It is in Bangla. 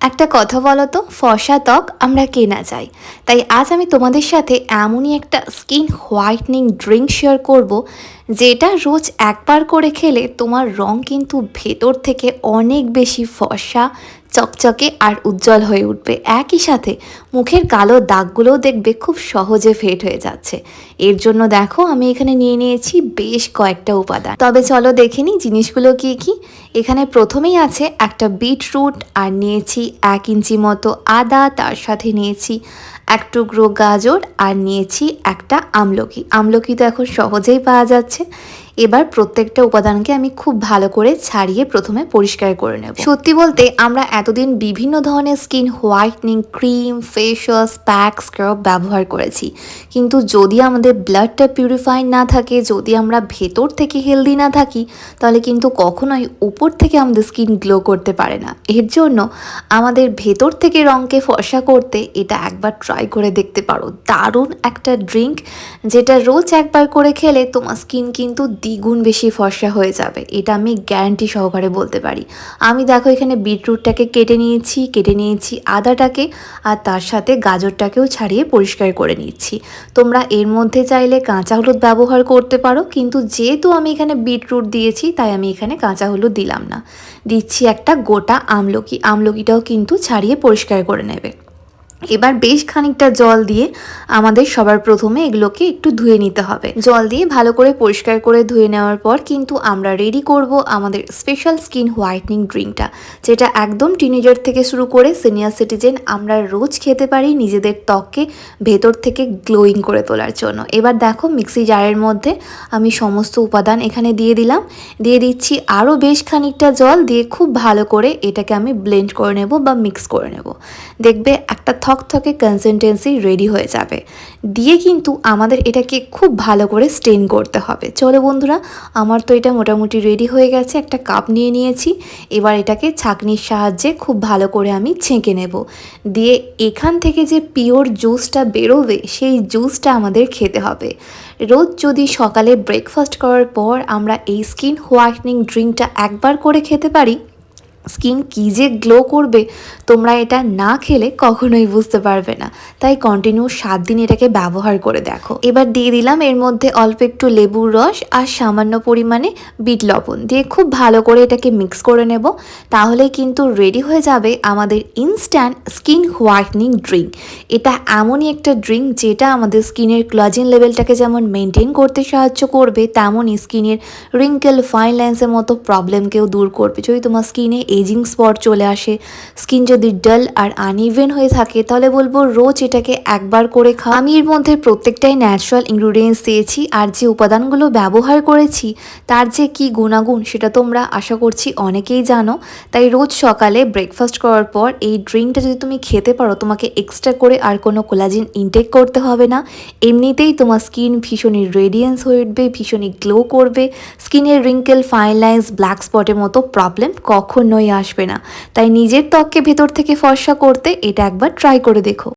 একটা কথা বলো তো, ফর্সা ত্বক আমরা কেনা চাই। তাই আজ আমি তোমাদের সাথে এমনই একটা স্কিন হোয়াইটনিং ড্রিঙ্ক শেয়ার করব যেটা রোজ একবার করে খেলে তোমার রং কিন্তু ভেতর থেকে অনেক বেশি ফর্সা, চকচকে আর উজ্জ্বল হয়ে উঠবে। একই সাথে মুখের কালো দাগগুলোও দেখবে খুব সহজে ফেট হয়ে যাচ্ছে। এর জন্য দেখো আমি এখানে নিয়ে নিয়েছি বেশ কয়েকটা উপাদান। তবে চলো দেখে নিই জিনিসগুলো কি কি। এখানে প্রথমেই আছে একটা বিটরুট আর নিয়েছি এক ইঞ্চি মতো আদা, তার সাথে নিয়েছি এক টুকরো গাজর আর নিয়েছি একটা আমলকি। আমলকি তো এখন সহজেই পাওয়া যাচ্ছে। gente. এবার প্রত্যেকটা উপাদানকে আমি খুব ভালো করে ছাড়িয়ে প্রথমে পরিষ্কার করে নেব। সত্যি বলতে, আমরা এতদিন বিভিন্ন ধরনের skin whitening cream face wash pack scrub ব্যবহার করেছি। কিন্তু যদি আমাদের ব্লাডটা পিউরিফাইড না থাকে, যদি আমরা ভেতর থেকে হেলদি না থাকি, তাহলে কিন্তু কখনোই উপর থেকে আমাদের স্কিন গ্লো করতে পারে না। এর জন্য আমাদের ভেতর থেকে রঙকে ফর্সা করতে এটা একবার ট্রাই করে দেখতে পারো। দারুণ একটা ড্রিঙ্ক যেটা রোজ একবার করে খেলে তোমার স্কিন কিন্তু দ্বিগুণ বেশি ফর্সা হয়ে যাবে, এটা আমি গ্যারান্টি সহকারে বলতে পারি। আমি দেখো এখানে বিটরুটটাকে কেটে নিয়েছি কেটে নিয়েছি আদাটাকে, আর তার সাথে গাজরটাকেও ছাড়িয়ে পরিষ্কার করে নিচ্ছি। তোমরা এর মধ্যে চাইলে কাঁচা হলুদ ব্যবহার করতে পারো, কিন্তু যেহেতু আমি এখানে বিটরুট দিয়েছি, তাই আমি এখানে কাঁচা হলুদ দিলাম না। দিচ্ছি একটা গোটা আমলকি, আমলকিটাও কিন্তু ছাড়িয়ে পরিষ্কার করে নেবে। এবার বেশ খানিকটা জল দিয়ে আমাদের সবার প্রথমে এগুলোকে একটু ধুয়ে নিতে হবে। জল দিয়ে ভালো করে পরিষ্কার করে ধুয়ে নেওয়ার পর কিন্তু আমরা রেডি করব আমাদের স্পেশাল স্কিন হোয়াইটনিং ড্রিঙ্কটা যেটা একদম টিনেজার থেকে শুরু করে সিনিয়র সিটিজেন আমরা রোজ খেতে পারি নিজেদের ত্বককে ভেতর থেকে গ্লোয়িং করে তোলার জন্য। এবার দেখো মিক্সি জারের মধ্যে আমি সমস্ত উপাদান এখানে দিয়ে দিলাম। দিয়ে দিচ্ছি আরও বেশ খানিকটা জল দিয়ে খুব ভালো করে এটাকে আমি ব্লেন্ড করে নেব বা মিক্স করে নেব। দেখবে একটা থকথকে কনসিস্টেন্সি রেডি হয়ে যাবে। দিয়ে কিন্তু আমাদের এটাকে খুব ভালো করে স্টেন করতে হবে। চলো বন্ধুরা, আমার তো এটা মোটামুটি রেডি হয়ে গেছে, একটা কাপ নিয়ে নিয়েছি। এবার এটাকে ছাঁকনির সাহায্যে খুব ভালো করে আমি ছেঁকে নেব। দিয়ে এখান থেকে যে পিওর জুসটা বেরোবে, সেই জুসটা আমাদের খেতে হবে। রোজ যদি সকালে ব্রেকফাস্ট করার পর আমরা এই স্কিন হোয়াইটনিং ড্রিঙ্কটা একবার করে খেতে পারি স্কিন কী যে গ্লো করবে, তোমরা এটা না খেলে কখনোই বুঝতে পারবে না। তাই কন্টিনিউ সাত দিন এটাকে ব্যবহার করে দেখো। এবার দিয়ে দিলাম এর মধ্যে অল্প একটু লেবুর রস আর সামান্য পরিমাণে বিট লবণ দিয়ে খুব ভালো করে এটাকে মিক্স করে নেব। তাহলে কিন্তু রেডি হয়ে যাবে আমাদের ইনস্ট্যান্ট স্কিন হোয়াইটনিং ড্রিঙ্ক এটা এমনই একটা ড্রিঙ্ক যেটা আমাদের স্কিনের ক্লজিন লেভেলটাকে যেমন মেনটেন করতে সাহায্য করবে, তেমনই স্কিনের রিঙ্কেল ফাইন লাইন্সের মতো প্রবলেমকেও দূর করবে। যদি তোমার স্কিনে এজিং স্পট চলে আসে। স্কিন যদি ডাল আর আনইভেন হয়ে থাকে, তাহলে বলব রোজ এটাকে একবার করে খাও। আমি এর মধ্যে প্রত্যেকটাই ন্যাচারাল ইনগ্রিডিয়েন্টস দিয়েছি আর যে উপাদানগুলো ব্যবহার করেছি, তার যে কি গুণাগুণ সেটা তোমরা আশা করছি অনেকেই জানো। তাই রোজ সকালে ব্রেকফাস্ট করার পর এই ড্রিঙ্কটা যদি তুমি খেতে পারো, তোমাকে এক্সট্রা করে আর কোনো কোলাজিন ইনটেক করতে হবে না। এমনিতেই তোমার স্কিন ভীষণই রেডিয়েন্স হয়ে উঠবে, ভীষণই গ্লো করবে। স্কিনের রিঙ্কেল ফাইন লাইন্স ব্ল্যাক স্পটের মতো প্রবলেম কখনোই আসবে না। তাই নিজের ত্বককে ভেতর থেকে ফর্সা করতে এটা একবার ট্রাই করে দেখো।